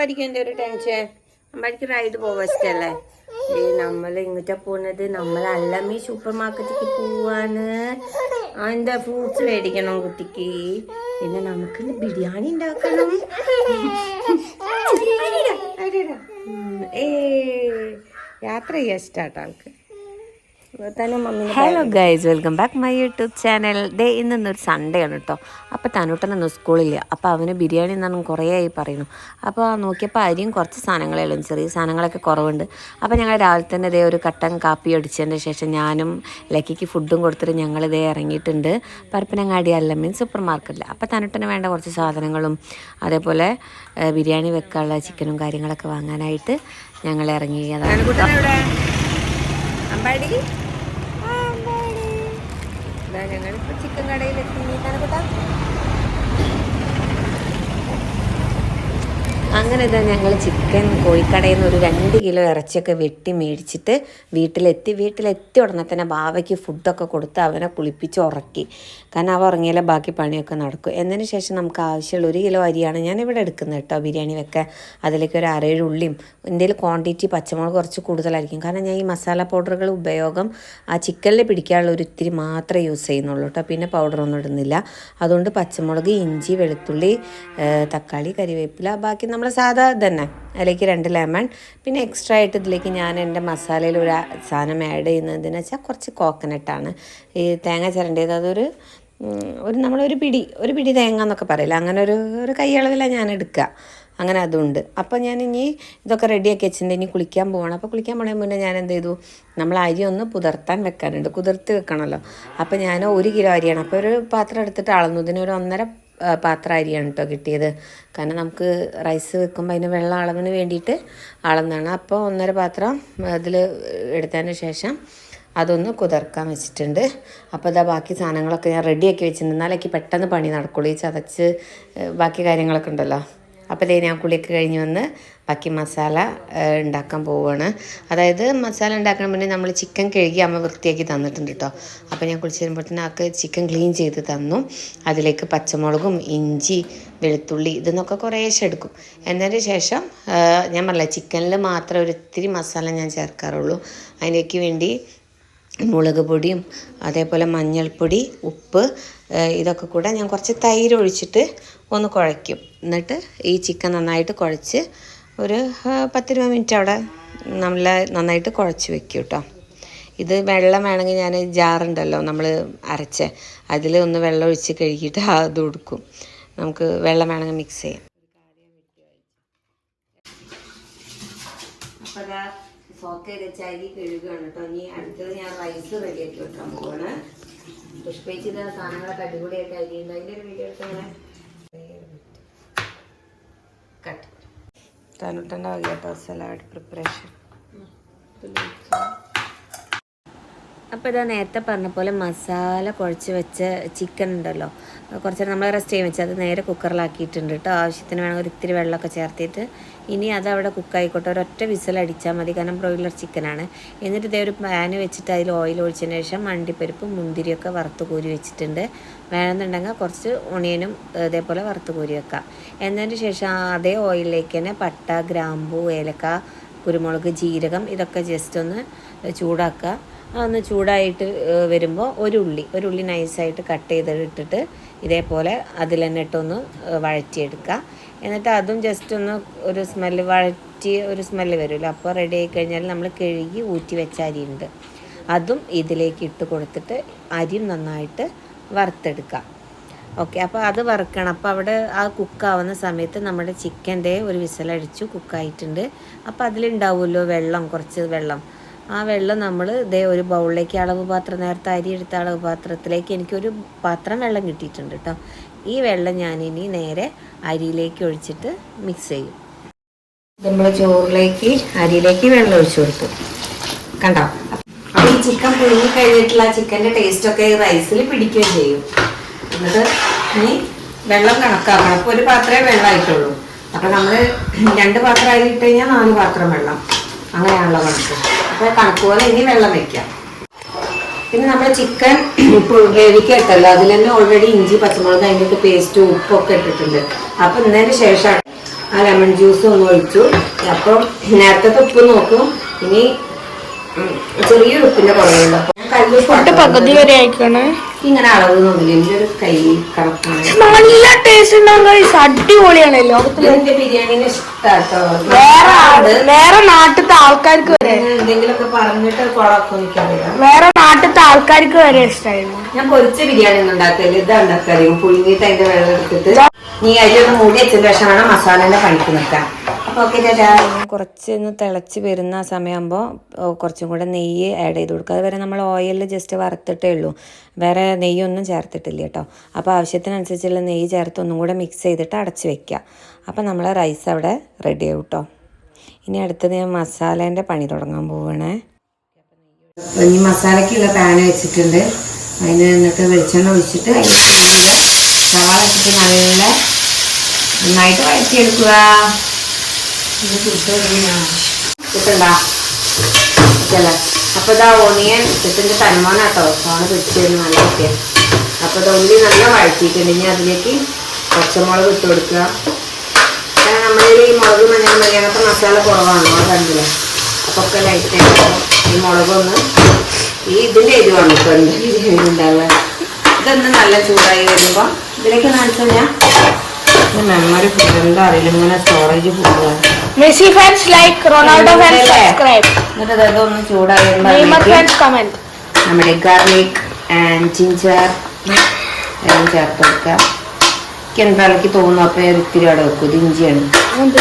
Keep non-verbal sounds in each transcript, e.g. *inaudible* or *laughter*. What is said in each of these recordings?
എന്റെ ഒരു ടെൻഷൻ അമ്മയ്ക്ക് റൈഡ് പോവാ ഇഷ്ടല്ലേ? ഏ നമ്മൾ ഇങ്ങോട്ടാ പോണത്? നമ്മൾ അല്ലമ്മി സൂപ്പർ മാർക്കറ്റിക്ക് പോവാണ്. എന്താ ഫ്രൂട്ട്സ് മേടിക്കണം കുട്ടിക്ക്? പിന്നെ നമുക്ക് ബിരിയാണി ഉണ്ടാക്കണം. ഏ യാത്ര ചെയ്യാൻ ഇഷ്ടാട്ടോ ആൾക്ക്. Hello guys welcome back my YouTube channel day ഇന്നൊരു സൺഡേ ആണ് കേട്ടോ അപ്പോൾ തനൂട്ടനൊന്നും സ്കൂളില്ല. അപ്പോൾ അവന് ബിരിയാണി എന്നാണ് കുറേ ആയി പറയുന്നു. അപ്പോൾ നോക്കിയപ്പോൾ അരിയും കുറച്ച് സാധനങ്ങളേ ഉള്ളൂ. ചെറിയ സാധനങ്ങളൊക്കെ കുറവുണ്ട്. അപ്പോൾ ഞങ്ങൾ രാവിലെ തന്നെ ഇതേ ഒരു കട്ടൻ കാപ്പി അടിച്ചതിന് ശേഷം ഞാനും ലക്കിക്ക് ഫുഡും കൊടുത്തിട്ട് ഞങ്ങൾ ഇതേ ഇറങ്ങിയിട്ടുണ്ട്. പരപ്പനങ്ങാടി അല്ല മീൻ സൂപ്പർ മാർക്കറ്റിൽ അപ്പോൾ തനൂട്ടന് വേണ്ട കുറച്ച് സാധനങ്ങളും അതേപോലെ ബിരിയാണി വെക്കാനുള്ള ചിക്കനും കാര്യങ്ങളൊക്കെ വാങ്ങാനായിട്ട് ഞങ്ങൾ ഇറങ്ങി അതാണ് എവിടെ? അമ്പാടി. ഇതാ ഞങ്ങളിപ്പോ ചിക്കൻ കടയിലെത്തി. തനക്കുട്ടാ അങ്ങനെ ഇതാ ഞങ്ങൾ ചിക്കൻ കോഴിക്കടയിൽ നിന്ന് ഒരു രണ്ട് കിലോ ഇറച്ചിയൊക്കെ വെട്ടി മേടിച്ചിട്ട് വീട്ടിലെത്തി. വീട്ടിലെത്തി ഉടനെ തന്നെ ബാവയ്ക്ക് ഫുഡൊക്കെ കൊടുത്ത് അവനെ കുളിപ്പിച്ച് ഉറക്കി. കാരണം അവ ഉറങ്ങിയാലേ ബാക്കി പണിയൊക്കെ നടക്കും. എന്നതിന് ശേഷം നമുക്ക് ആവശ്യമുള്ള ഒരു കിലോ അരിയാണ് ഞാൻ ഇവിടെ എടുക്കുന്നത് കേട്ടോ ബിരിയാണി വെക്കാൻ. അതിലേക്ക് ഒരു അരേഴ് ഉള്ളിയും എന്തെങ്കിലും ക്വാണ്ടിറ്റി പച്ചമുളക് കുറച്ച് കൂടുതലായിരിക്കും. കാരണം ഞാൻ ഈ മസാല പൗഡറുകൾ ഉപയോഗം ആ ചിക്കനിൽ പിടിക്കാനുള്ള ഒരു ഇത്തിരി മാത്രമേ യൂസ് ചെയ്യുന്നുള്ളൂ കേട്ടോ. പിന്നെ പൗഡറൊന്നും ഇടുന്നില്ല. അതുകൊണ്ട് പച്ചമുളക് ഇഞ്ചി വെളുത്തുള്ളി തക്കാളി കറിവേപ്പില ബാക്കി നമ്മൾ സാധാ തന്നെ അതിലേക്ക് രണ്ട് ലെമൺ പിന്നെ എക്സ്ട്രാ ആയിട്ട് ഇതിലേക്ക് ഞാൻ എന്റെ മസാലയിൽ ഒരു സാധനം ആഡ് ചെയ്യുന്നതെന്ന് വെച്ചാൽ കുറച്ച് കോക്കനട്ടാണ് ഈ തേങ്ങ ചിരണ്ടിയത് അതൊരു ഒരു നമ്മളൊരു പിടി ഒരു പിടി തേങ്ങ എന്നൊക്കെ പറയില്ല അങ്ങനെ ഒരു ഒരു കൈയളവിലാണ് ഞാൻ എടുക്കുക അങ്ങനെ അതുണ്ട്. അപ്പോൾ ഞാൻ ഇനി ഇതൊക്കെ റെഡിയാക്കി വെച്ചിട്ടുണ്ട്. ഇനി കുളിക്കാൻ പോകണം അപ്പോൾ കുളിക്കാൻ പോണേ മുന്നേ ഞാൻ എന്ത് ചെയ്തു? നമ്മൾ അരി ഒന്ന് പുതർത്താൻ വെക്കാനുണ്ട്. കുതിർത്ത് വെക്കണമല്ലോ അപ്പോൾ ഞാൻ ഒരു കിലോ അരിയാണ്. അപ്പോൾ ഒരു പാത്രം എടുത്തിട്ട് അളന്നു. ഇതിനൊരു ഒന്നര പാത്രം അരിയാണ് കേട്ടോ കിട്ടിയത്. കാരണം നമുക്ക് റൈസ് വെക്കുമ്പോൾ അതിന് വെള്ളം അളവിന് വേണ്ടിയിട്ട് അളന്നാണ്. അപ്പോൾ ഒന്നര പാത്രം അതിൽ എടുത്തതിന് ശേഷം അതൊന്ന് കുതിർക്കാൻ വെച്ചിട്ടുണ്ട്. അപ്പോൾ ഇതാ ബാക്കി സാധനങ്ങളൊക്കെ ഞാൻ റെഡിയാക്കി വെച്ചിട്ടുണ്ട്. എന്നാലേക്ക് പെട്ടെന്ന് പണി നടക്കുള്ളൂ. ഈ ചതച്ച് ബാക്കി കാര്യങ്ങളൊക്കെ ഉണ്ടല്ലോ. അപ്പോൾ ഞാൻ കുളിയൊക്കെ കഴിഞ്ഞ് വന്ന് ബാക്കി മസാല ഉണ്ടാക്കാൻ പോവുകയാണ് അതായത് മസാല ഉണ്ടാക്കാൻ മുന്നേ നമ്മൾ ചിക്കൻ കഴുകി അമ്മ വൃത്തിയാക്കി തന്നിട്ടുണ്ട് കേട്ടോ അപ്പോൾ ഞാൻ കുളിച്ച് വരുമ്പോഴത്തേനും ആൾക്ക് ചിക്കൻ ക്ലീൻ ചെയ്ത് തന്നു. അതിലേക്ക് പച്ചമുളകും ഇഞ്ചി വെളുത്തുള്ളി ഇതെന്നൊക്കെ കുറേശ്ശെ എടുക്കും. എന്നതിന് ശേഷം ഞാൻ പറഞ്ഞില്ല ചിക്കനിൽ മാത്രം ഒരു ഇത്തിരി മസാല ഞാൻ ചേർക്കാറുള്ളൂ. അതിലേക്ക് വേണ്ടി മുളക് പൊടിയും അതേപോലെ മഞ്ഞൾപ്പൊടി ഉപ്പ് ഇതൊക്കെ കൂടെ ഞാൻ കുറച്ച് തൈര് ഒഴിച്ചിട്ട് ഒന്ന് കുഴയ്ക്കും. എന്നിട്ട് ഈ ചിക്കൻ നന്നായിട്ട് കുഴച്ച് ഒരു പത്ത് പത്തിരുപത് മിനിറ്റ് അവിടെ നമ്മൾ നന്നായിട്ട് കുഴച്ച് വെക്കും കേട്ടോ ഇത് വെള്ളം വേണമെങ്കിൽ ഞാൻ ജാറുണ്ടല്ലോ നമ്മൾ അരച്ച്. അതിൽ ഒന്ന് വെള്ളം ഒഴിച്ച് കഴുകിയിട്ട് അത് കൊടുക്കും നമുക്ക് വെള്ളം വേണമെങ്കിൽ മിക്സ് ചെയ്യാം. സോക്ക് അരി കഴുകുകയാണ് കേട്ടോ. ഇനി അടുത്തത് ഞാൻ റൈസ് റെഡിയാക്കി വെക്കാൻ പോവാണ്. പുഷ്പിച്ചിട്ട് സാധനങ്ങളൊക്കെ അടിപൊളിയായിട്ട് അരിയുണ്ട് അതിന്റെ ഒരു വീഡിയോ എടുത്ത് ഇങ്ങനെ കട്ട് തനുട്ടന്റെ വകയാട്ടോ സലാഡ് പ്രിപ്പറേഷൻ അപ്പോൾ ഇതാ നേരത്തെ പറഞ്ഞ പോലെ മസാല കുഴച്ച് വെച്ച ചിക്കൻ ഉണ്ടല്ലോ. കുറച്ച് നമ്മൾ റെസ്റ്റ് ചെയ്യും വെച്ചാൽ അത് നേരെ കുക്കറിലാക്കിയിട്ടുണ്ട് കേട്ടോ ആവശ്യത്തിന് വേണമെങ്കിൽ ഒരു ഇത്തിരി വെള്ളമൊക്കെ ചേർത്തിട്ട് ഇനി അത് അവിടെ കുക്കായിക്കോട്ടെ ഒരൊറ്റ വിസിലടിച്ചാൽ മതി. കാരണം ബ്രോയിലർ ചിക്കനാണ് എന്നിട്ട് ഇതേ ഒരു പാൻ വെച്ചിട്ട് അതിൽ ഓയിൽ ഒഴിച്ചതിന് ശേഷം മണ്ടിപ്പരിപ്പ് മുന്തിരിയൊക്കെ വറുത്ത് കോരി വെച്ചിട്ടുണ്ട്. വേണമെന്നുണ്ടെങ്കിൽ കുറച്ച് ഒണിയനും ഇതേപോലെ വറുത്ത് കോരി വെക്കാം. എന്നതിന് ശേഷം അതേ ഓയിലിലേക്ക് തന്നെ പട്ട ഗ്രാമ്പു ഏലക്ക കുരുമുളക് ജീരകം ഇതൊക്കെ ജസ്റ്റ് ഒന്ന് ചൂടാക്കുക. ഒന്ന് ചൂടായിട്ട് വരുമ്പോൾ ഒരു ഉള്ളി ഒരു ഉള്ളി നൈസായിട്ട് കട്ട് ചെയ്തിട്ടിട്ട് ഇതേപോലെ അതിൽ തന്നെ ഇട്ടൊന്ന് വഴറ്റിയെടുക്കുക എന്നിട്ട് അതും ജസ്റ്റ് ഒന്ന് ഒരു സ്മെല്ല് വഴറ്റി ഒരു സ്മെല്ല് വരുമല്ലോ അപ്പോൾ റെഡി ആയി കഴിഞ്ഞാൽ നമ്മൾ കഴുകി ഊറ്റി വെച്ച അരിയുണ്ട്. അതും ഇതിലേക്ക് ഇട്ട് കൊടുത്തിട്ട് അരിയും നന്നായിട്ട് വറുത്തെടുക്കുക ഓക്കെ അപ്പോൾ അത് വറുക്കണം. അപ്പോൾ അവിടെ ആ കുക്കാവുന്ന സമയത്ത് നമ്മുടെ ചിക്കന്റെ ഒരു വിസലടിച്ചു കുക്കായിട്ടുണ്ട് അപ്പോൾ അതിലുണ്ടാവുമല്ലോ വെള്ളം കുറച്ച് വെള്ളം. ആ വെള്ളം നമ്മൾ ഇതേ ഒരു ബൗളിലേക്ക് അളവ് പാത്രം നേരത്തെ അരി എടുത്ത അളവ് പാത്രത്തിലേക്ക് എനിക്കൊരു പാത്രം വെള്ളം കിട്ടിയിട്ടുണ്ട് കേട്ടോ ഈ വെള്ളം ഞാനിനി നേരെ അരിയിലേക്ക് ഒഴിച്ചിട്ട് മിക്സ് ചെയ്യും. നമ്മൾ ചോറിലേക്ക് അരിയിലേക്ക് വെള്ളം ഒഴിച്ചു കൊടുത്തു. കണ്ടോ? അപ്പോൾ ഈ ചിക്കൻ പുഴുങ്ങി കഴിഞ്ഞിട്ടുള്ള ചിക്കന്റെ ടേസ്റ്റൊക്കെ റൈസിൽ പിടിക്കുകയും ചെയ്യും. എന്നിട്ട് ഇനി വെള്ളം കണക്കാക്കണം. അപ്പോൾ ഒരു പാത്രമേ വെള്ളമായിട്ടുള്ളൂ അപ്പോൾ നമ്മൾ രണ്ട് പാത്രം അരി ഇട്ട് കഴിഞ്ഞാൽ നാല് പാത്രം വെള്ളം. അങ്ങനെയാണല്ലോ കണക്ക്. അപ്പോൾ കണക്ക് പോലെ ഇനി വെള്ളം വെക്കാം. പിന്നെ നമ്മൾ ചിക്കൻ *clears throat* വേവിക്കട്ടല്ലോ അതിൽ തന്നെ ഓൾറെഡി ഇഞ്ചി പച്ചമുളക് അതിന്റെ പേസ്റ്റ് ഉപ്പൊക്കെ ഇട്ടിട്ടുണ്ട്. അപ്പോൾ ഇന്നതിന് ശേഷമാണ് ആ ലെമൺ ജ്യൂസ് ഒന്ന് ഒഴിച്ചു. അപ്പം നേരത്തെ ഉപ്പ് നോക്കും. ഇനി ചെറിയൊരു ഉപ്പിന്റെ കുറവുണ്ട് അപ്പൊ കല്ലുപ്പ് പകുതി വരെ അയക്കണേ ഇങ്ങനെ അളവ് നോക്കില്ല എന്റെ ഒരു കൈ കണക്കാണ് നല്ല ടേസ്റ്റ് ഉണ്ടാവും guys. അടിപൊളിയാണ് ലോകത്തിൽ എന്റെ ബിരിയാണിനെ ഇഷ്ടാട്ടോ. വേറെ ആള്- വേറെ നാട്ടിലത്തെ ആൾക്കാർക്ക് വരെ. എന്തെങ്കിലുമൊക്കെ പറഞ്ഞിട്ട് കുഴപ്പം എനിക്കറിയാം വേറെ നാട്ടിലത്തെ ആൾക്കാർക്ക് വരെ ഇഷ്ടമായിരുന്നു ഞാൻ പൊരിച്ച ബിരിയാണി ഒന്നും ഉണ്ടാക്കൽ ഇതാ ഉണ്ടാക്കറിയും പുഴുങ്ങിയിട്ട് അതിന്റെ വെള്ളം എടുത്തിട്ട് നീ അതിലൊന്ന് മൂടി വെച്ചതിന് ശേഷം വേണം മസാലേന്റെ പണിക്ക് നിൽക്കാം കുറച്ച് ഒന്ന് തിളച്ച് വരുന്ന സമയമാകുമ്പോൾ കുറച്ചും കൂടെ നെയ്യ് ആഡ് ചെയ്ത് കൊടുക്കുക. അതുവരെ നമ്മൾ ഓയിലിൽ ജസ്റ്റ് വറുത്തിട്ടേ ഉള്ളൂ. വേറെ നെയ്യൊന്നും ചേർത്തിട്ടില്ല കേട്ടോ. അപ്പോൾ ആവശ്യത്തിനനുസരിച്ചുള്ള നെയ്യ് ചേർത്ത് ഒന്നും കൂടെ മിക്സ് ചെയ്തിട്ട് അടച്ച് വെക്കുക. അപ്പോൾ നമ്മൾ റൈസ് അവിടെ റെഡി ആവും കേട്ടോ. ഇനി അടുത്തത് ഞാൻ മസാലേന്റെ പണി തുടങ്ങാൻ പോവുകയാണേ. ഈ ഇനി മസാലക്കുള്ള പാൻ വെച്ചിട്ടുണ്ട്. അതിന് എന്നിട്ട് വെളിച്ചെണ്ണ ഒഴിച്ചിട്ട് അതിന്റെ സവാള ഇട്ടിട്ട് നല്ല നന്നായിട്ട് വഴറ്റിയെടുക്കുക. അപ്പൊ ഇതാ ഓണിയൻ ഇതിന്റെ തന്മാന കേട്ടോ ഫോണ് പിടിച്ചിരുന്നു നല്ല കുട്ടിയാണ്. അപ്പൊ ഇത് ഉള്ളി നല്ല വഴറ്റിയിട്ടുണ്ട്. ഇനി അതിലേക്ക് പച്ചമുളക് ഇട്ട് കൊടുക്കുക. കാരണം നമ്മളിൽ ഈ മുളക് മഞ്ഞൾ അങ്ങനത്തെ മസാല കുറവാണ് ആ കണ്ടില്ല? അപ്പൊ ഒക്കെ ലൈറ്റ് ആയിട്ട് ഈ മുളകൊന്ന് ഈ ഇതിന്റെ എരിവാണ് ഇപ്പൊ എരിവ് ഉണ്ടാവുക ഇതൊന്ന് നല്ല ചൂടായി വരുമ്പോ ഇതിലേക്ക് ഞാൻ മെമ്മറി ഫുഡ് എന്താ അറിയില്ല. ഇങ്ങനെ storage food Messi fans like Ronaldo fans subscribe എന്നിട്ട് അതൊന്ന് ചൂടായി നെയ്മർ ഫാൻസ് കമന്റ് നമ്മുടെ ഗാർലിക് ആൻഡ് ജിഞ്ചർ എല്ലാം ചേർത്ത് വെക്കാം എനിക്ക് എന്താ എനിക്ക് തോന്നുന്നു അപ്പൊ ഞാൻ ഇത്തിരി അവിടെ വെക്കും. ഇഞ്ചിയാണ്.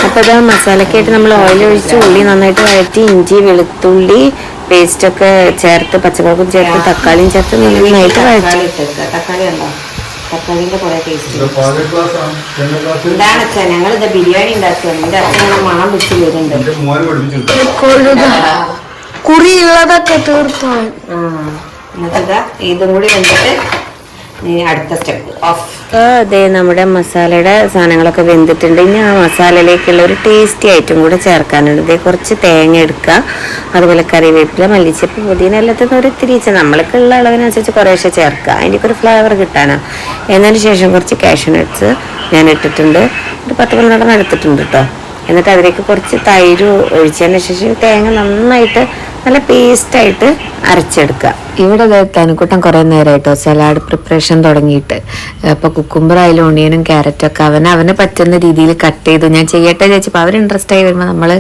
അപ്പോൾ ഇത് മസാലക്കായിട്ട് നമ്മൾ ഓയിൽ ഒഴിച്ച് ഉള്ളി നന്നായിട്ട് വഴറ്റി ഇഞ്ചി വെളുത്തുള്ളി പേസ്റ്റൊക്കെ ചേർത്ത് പച്ചമുളകും ചേർത്ത് തക്കാളിയും ചേർത്ത് നന്നായിട്ട് വഴറ്റി തക്കാളി ഉണ്ടോ? തക്കാളിന്റെ കുറെ ടേസ്റ്റ് എന്താണ് അച്ഛാ ഞങ്ങൾ ഇത് ബിരിയാണി ഉണ്ടാക്കുകയാണ് എന്റെ അച്ഛൻ ഞങ്ങൾ മണം വെച്ച് വരുന്നുണ്ട്. കുറിയുള്ളതൊക്കെ ആ. എന്നിട്ട് ഇതും കൂടി വന്നിട്ട് അടുത്ത സ്റ്റെപ്പ് ഓഫ് അതെ നമ്മുടെ മസാലയുടെ സാധനങ്ങളൊക്കെ വെന്തിട്ടുണ്ട്. ഇനി ആ മസാലയിലേക്കുള്ള ഒരു ടേസ്റ്റി ഐറ്റം കൂടെ ചേർക്കാനുണ്ട്. ഇതേ കുറച്ച് തേങ്ങ എടുക്കുക. അതുപോലെ കറിവേപ്പില മല്ലിച്ചപ്പ് പുതിയ എല്ലാത്തിനും ഒരു തിരിച്ച് നമ്മൾക്കുള്ള അളവിനനുസരിച്ച് കുറേശ്ശെ ചേർക്കുക. അതിന്റെ ഒരു ഫ്ലേവർ കിട്ടാനാ. എന്നതിന് ശേഷം കുറച്ച് കാഷ്യൂ നട്ട്സ് ഞാൻ ഇട്ടിട്ടുണ്ട്. ഒരു പത്ത് പന്ത്രണ്ടെണ്ണം എടുത്തിട്ടുണ്ട് കേട്ടോ എന്നിട്ട് അതിലേക്ക് കുറച്ച് തൈര് ഒഴിച്ചതിന് ശേഷം തേങ്ങ നന്നായിട്ട് നല്ല പേസ്റ്റായിട്ട് അരച്ചെടുക്കുക. ഇവിടെ തനുക്കുട്ടൻ കുറേ നേരമായിട്ടോ സലാഡ് പ്രിപ്പറേഷൻ തുടങ്ങിയിട്ട്. അപ്പോൾ കുക്കുംബർ ആയാലും ഓണിയനും ക്യാരറ്റൊക്കെ അവനെ അവനെ പറ്റുന്ന രീതിയിൽ കട്ട് ചെയ്തു. ഞാൻ ചെയ്യട്ടെ ചോദിച്ചപ്പോൾ അവർ ഇൻട്രസ്റ്റ് ആയി വരുമ്പോൾ നമ്മൾ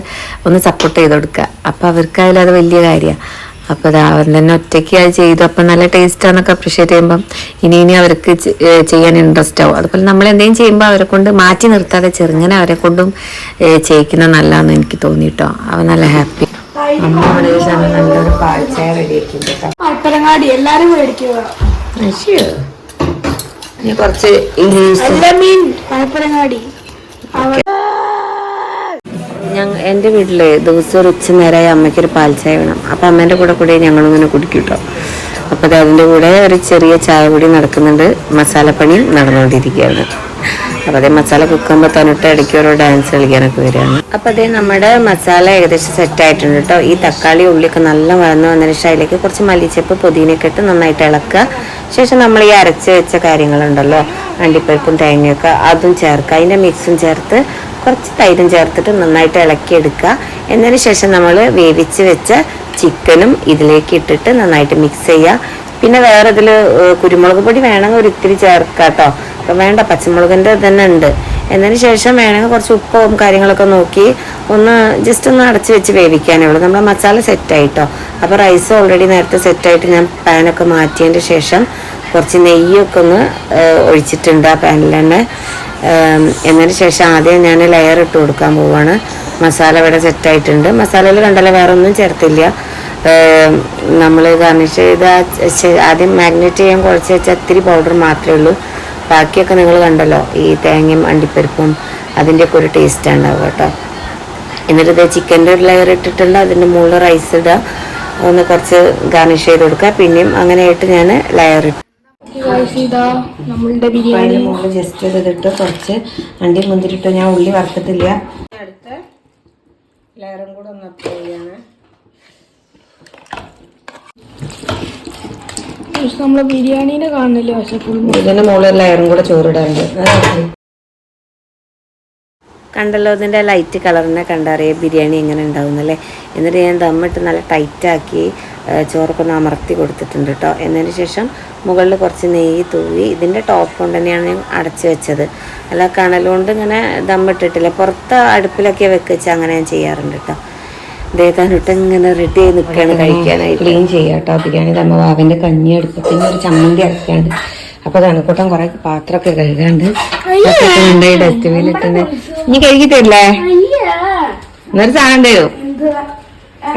ഒന്ന് സപ്പോർട്ട് ചെയ്ത് കൊടുക്കുക. അപ്പോൾ അവർക്കായാലും അത് വലിയ കാര്യമാണ് അപ്പോൾ അത് അവൻ തന്നെ ഒറ്റയ്ക്ക് അത് ചെയ്തു. അപ്പം നല്ല ടേസ്റ്റാന്നൊക്കെ അപ്രിഷ്യേറ്റ് ചെയ്യുമ്പം ഇനി ഇനി അവർക്ക് ചെയ്യാൻ ഇൻട്രസ്റ്റ് ആവും. അതുപോലെ നമ്മൾ എന്തെങ്കിലും ചെയ്യുമ്പോൾ അവരെ കൊണ്ട് മാറ്റി നിർത്താതെ ചെറുങ്ങനെ അവരെ കൊണ്ടും ചെയ്യിക്കുന്നത് നല്ലതാണെന്ന് എനിക്ക് തോന്നിയിട്ടോ. അവൻ നല്ല ഹാപ്പി സമയം നല്ലൊരു പാഴ്ച റെഡി ആക്കിയിട്ടുണ്ട് കേട്ടോ. പരങ്ങാടി എല്ലാരും മേടിക്കുക. ഇനി കുറച്ച് മീൻ പരപ്പരങ്ങാടി ഞങ്ങൾ എന്റെ വീട്ടിൽ ദിവസം ഒരു ഉച്ച നേരമായി അമ്മയ്ക്കൊരു പാൽച്ചായ ചായ വേണം. അപ്പം അമ്മേന്റെ കൂടെ കൂടെ ഞങ്ങളിങ്ങനെ കുടിക്കും കേട്ടോ. അപ്പോൾ അതിന്റെ കൂടെ ഒരു ചെറിയ ചായ കൂടി നടക്കുന്നുണ്ട്. മസാലപ്പണിയും നടന്നുകൊണ്ടിരിക്കുകയാണ്. അപ്പോൾ അതേ മസാല കുക്കുമ്പോൾ തന്നിട്ട് ഇടയ്ക്ക് ഓരോ ഡാൻസ് കളിക്കാനൊക്കെ വരികയാണ്. അപ്പോൾ അതേ നമ്മുടെ മസാല ഏകദേശം സെറ്റ് ആയിട്ടുണ്ട് കേട്ടോ ഈ തക്കാളി ഉള്ളിയൊക്കെ നല്ല വഴന്ന് വന്നതിന് ശേഷം അതിലേക്ക് കുറച്ച് മല്ലിച്ചപ്പ് പുതിനയൊക്കെ ഇട്ട് നന്നായിട്ട് ഇളക്കുക. ശേഷം നമ്മൾ ഈ അരച്ച് വെച്ച കാര്യങ്ങളുണ്ടല്ലോ. അണ്ടിപ്പരിപ്പും തേങ്ങയൊക്കെ അതും ചേർക്കുക. അതിന്റെ മിക്സും ചേർത്ത് കുറച്ച് തൈരും ചേർത്തിട്ട് നന്നായിട്ട് ഇളക്കിയെടുക്കുക. എന്നതിന് ശേഷം നമ്മൾ വേവിച്ച് വെച്ച ചിക്കനും ഇതിലേക്ക് ഇട്ടിട്ട് നന്നായിട്ട് മിക്സ് ചെയ്യുക. പിന്നെ വേറെ ഇതിൽ കുരുമുളക് പൊടി വേണമെങ്കിൽ ഒരു ഇത്തിരി ചേർക്കാം കേട്ടോ അപ്പം വേണ്ട. പച്ചമുളകിന്റെ തന്നെ ഉണ്ട്. എന്നതിന് ശേഷം വേണമെങ്കിൽ കുറച്ച് ഉപ്പും കാര്യങ്ങളൊക്കെ നോക്കി ഒന്ന് ജസ്റ്റ് ഒന്ന് അടച്ച് വെച്ച് വേവിക്കാനേ ഉള്ളൂ. നമ്മുടെ മസാല സെറ്റായിട്ടോ അപ്പോൾ റൈസ് ഓൾറെഡി നേരത്തെ സെറ്റായിട്ട് ഞാൻ പാനൊക്കെ മാറ്റിയതിന്റെ ശേഷം കുറച്ച് നെയ്യൊക്കെ ഒന്ന് ഒഴിച്ചിട്ടുണ്ട് ആ പാനിൽ തന്നെ. എന്നതിന് ശേഷം ആദ്യം ഞാൻ ലെയർ ഇട്ട് കൊടുക്കാൻ പോവാണ്. മസാല ഇവിടെ സെറ്റായിട്ടുണ്ട് മസാലയിൽ കണ്ടല്ലോ വേറെ ഒന്നും ചേർത്തില്ല നമ്മൾ ഗാർണിഷ് ചെയ്ത ആദ്യം മാഗ്നേറ്റ് ചെയ്യാൻ കുഴച്ച് വെച്ച ഇത്തിരി പൗഡർ മാത്രമേ ഉള്ളൂ. ബാക്കിയൊക്കെ നിങ്ങൾ കണ്ടല്ലോ ഈ തേങ്ങയും അണ്ടിപ്പരിപ്പും അതിന്റെയൊക്കെ ഒരു ടേസ്റ്റ് ഉണ്ടാവുക കേട്ടോ. എന്നിട്ട് ഇത് ചിക്കന്റെ ഒരു ലെയർ ഇട്ടിട്ടുണ്ട് അതിന്റെ മുകളിൽ റൈസ് ഇടുക ഒന്ന് കുറച്ച് ഗാർണിഷ് ചെയ്ത് കൊടുക്കുക. പിന്നെയും അങ്ങനെയായിട്ട് ഞാൻ ലെയർ ഇട്ടു. ഇതാ നമ്മളുടെ ബിരിയാണി. മുകളിൽ ജസ്റ്റ് ഇതിട്ട് കുറച്ച് അണ്ടി മുന്തിരിട്ട് ഞാൻ ഉള്ളി വറുത്തിട്ടില്ല. അടുത്ത ലെയറും കൂടെ ഒന്ന് അപ്ലൈ ചെയ്യാണ് നമ്മളെ ബിരിയാണീനെ കാണുന്നില്ല പക്ഷെ ഫുൾ ഇതിന്റെ മുകളിൽ ലെയറും കൂടെ ചോറിടാറുണ്ട് കണ്ടല്ലോ ഇതിന്റെ ലൈറ്റ് കളറിനെ കണ്ടറിയാം ബിരിയാണി എങ്ങനെ ഉണ്ടാവുന്നല്ലേ എന്നിട്ട് ഞാൻ ദമ്മിട്ട് നല്ല ടൈറ്റാക്കി ചോറൊക്കെ ഒന്ന് അമർത്തി കൊടുത്തിട്ടുണ്ട് കേട്ടോ എന്നതിന് ശേഷം മുകളിൽ കുറച്ച് നെയ്യ് തൂവി ഇതിന്റെ ടോപ്പ് കൊണ്ട് തന്നെയാണ് ഞാൻ അടച്ചു വെച്ചത്. അല്ല കണലുകൊണ്ട് ഇങ്ങനെ ദമ്മിട്ടിട്ടില്ല പുറത്ത് അടുപ്പിലൊക്കെ വെക്കിച്ച് അങ്ങനെ ഞാൻ ചെയ്യാറുണ്ട് കേട്ടോ ദേതാനിട്ട് ഇങ്ങനെ റെഡി ആയി നിൽക്കുകയാണ് കഴിക്കാനായിട്ട്. ക്ലീൻ ചെയ്യാം കേട്ടോ ബിരിയാണി തമ്മ വാവന്റെ കഞ്ഞി എടുക്കും പിന്നെ ഒരു ചമ്മന്തി അരക്കാണ്ട്. അപ്പൊ തണുക്കൂട്ടം കുറേ പാത്രമൊക്കെ കഴുകാണ്ട് കൊണ്ടുപോയി ഡസ്റ്റ്ബിനിലിട്ടുണ്ട് ഇനി കഴുകി തരില്ലേ? എന്നൊരു സാധനം തരും.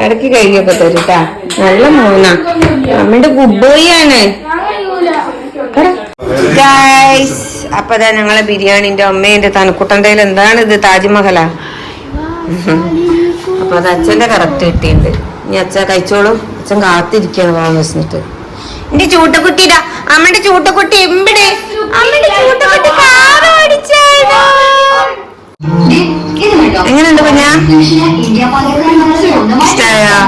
ഇടയ്ക്ക് കഴുകിയൊക്കെ തരും കേട്ടാ നല്ല മോനാ. അമ്മയുടെ ഗുഡ് ബോയ് ആണ്. ഗൈസ് അപ്പൊ അതാ ഞങ്ങളെ ബിരിയാണിന്റെ അമ്മേന്റെ തണുക്കുട്ടന്റെ എന്താണ് ഇത് താജ്മഹലാ. അപ്പൊ അത് അച്ഛന്റെ കറക്റ്റ് കിട്ടിയിട്ടുണ്ട്. ഇനി അച്ഛൻ കഴിച്ചോളും. അച്ഛൻ കാത്തിരിക്കുകയാണ് വാങ്ങി വെച്ചിട്ട് എന്റെ ചൂട്ടക്കുട്ടിടാ അമ്മയുടെ ചൂട്ടക്കുട്ടി എമ്പിടെ? അമ്മയുടെ ചൂട്ടക്കുട്ടി കാറ് ഓടിച്ചാലോ എങ്ങനെയുണ്ട് കുഞ്ഞാ ഇഷ്ടായോ?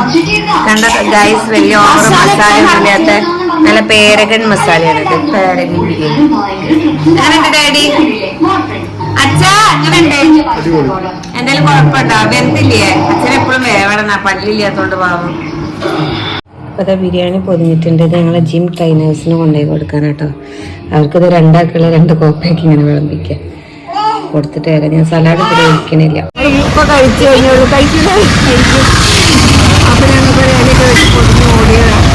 കണ്ട ഗൈസ് വലിയ ഓവർ മസാല ഇല്ലാത്ത നല്ല പേരകൻ മസാലയാണ് പേരകൻ ബിരിയാണി. എങ്ങനെയുണ്ട് ഡാഡി? അച്ഛാ എങ്ങനെയുണ്ട് എന്തായാലും കുഴപ്പമുണ്ടോ വെന്തില്ലേ അച്ഛൻ എപ്പോഴും വേവണം. പല്ലില്ലാത്തോണ്ട് പാവം. അപ്പോൾ ബിരിയാണി പൊതിഞ്ഞിട്ടുണ്ട്. ഇത് ഞങ്ങളെ ജിം ട്രെയിനേഴ്സിന് കൊണ്ടുപോയി കൊടുക്കാനാട്ടോ അവർക്കിത് രണ്ടാക്കുള്ള രണ്ട് കോപ്പയൊക്കെ ഇങ്ങനെ വിളമ്പിക്കാം കൊടുത്തിട്ട് വരാം. ഞാൻ സലാഡ് പ്രയോഗിക്കണില്ല ഇപ്പൊ കഴിച്ചു കഴിഞ്ഞോളൂ കഴിക്കില്ല അപ്പൊ ഞങ്ങൾ ബിരിയാണിയൊക്കെ വെച്ച് പൊതിഞ്ഞ് ഓടിയതാണ്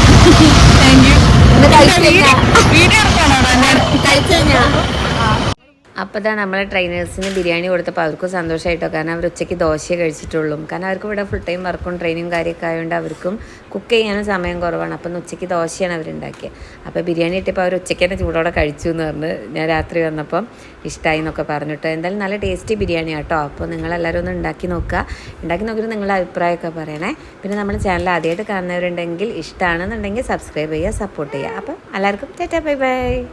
അപ്പോൾ ഇതാ നമ്മളെ ട്രെയിനേഴ്സിന് ബിരിയാണി കൊടുത്തപ്പോൾ അവർക്കും സന്തോഷമായിട്ടോ കാരണം അവർ ഉച്ചയ്ക്ക് ദോശയെ കഴിച്ചിട്ടുള്ളൂ. കാരണം അവർക്ക് ഇവിടെ ഫുൾ ടൈം വർക്കും ട്രെയിനിങ് കാര്യമൊക്കെ ആയതുകൊണ്ട് അവർക്കും കുക്ക് ചെയ്യാനും സമയം കുറവാണ്. അപ്പം ഉച്ചയ്ക്ക് ദോശയാണ് അവരുണ്ടാക്കിയത് അപ്പോൾ ബിരിയാണി ഇട്ടപ്പോൾ അവർ ഉച്ചയ്ക്ക് തന്നെ ചൂടോടെ കഴിച്ചു എന്ന് പറഞ്ഞ് ഞാൻ രാത്രി വന്നപ്പം ഇഷ്ടമായി എന്നൊക്കെ പറഞ്ഞിട്ടോ. എന്തായാലും നല്ല ടേസ്റ്റി ബിരിയാണി കേട്ടോ അപ്പോൾ നിങ്ങളെല്ലാവരും ഒന്ന് ഉണ്ടാക്കി നോക്കുക ഉണ്ടാക്കി നോക്കിയിട്ട് നിങ്ങളുടെ അഭിപ്രായമൊക്കെ പറയണേ. പിന്നെ നമ്മുടെ ചാനൽ ആദ്യമായിട്ട് കാണുന്നവരുണ്ടെങ്കിൽ ഇഷ്ടമാണെന്നുണ്ടെങ്കിൽ സബ്സ്ക്രൈബ് ചെയ്യുക സപ്പോർട്ട് ചെയ്യുക. അപ്പം എല്ലാവർക്കും ചേട്ടാ ബൈ ബൈ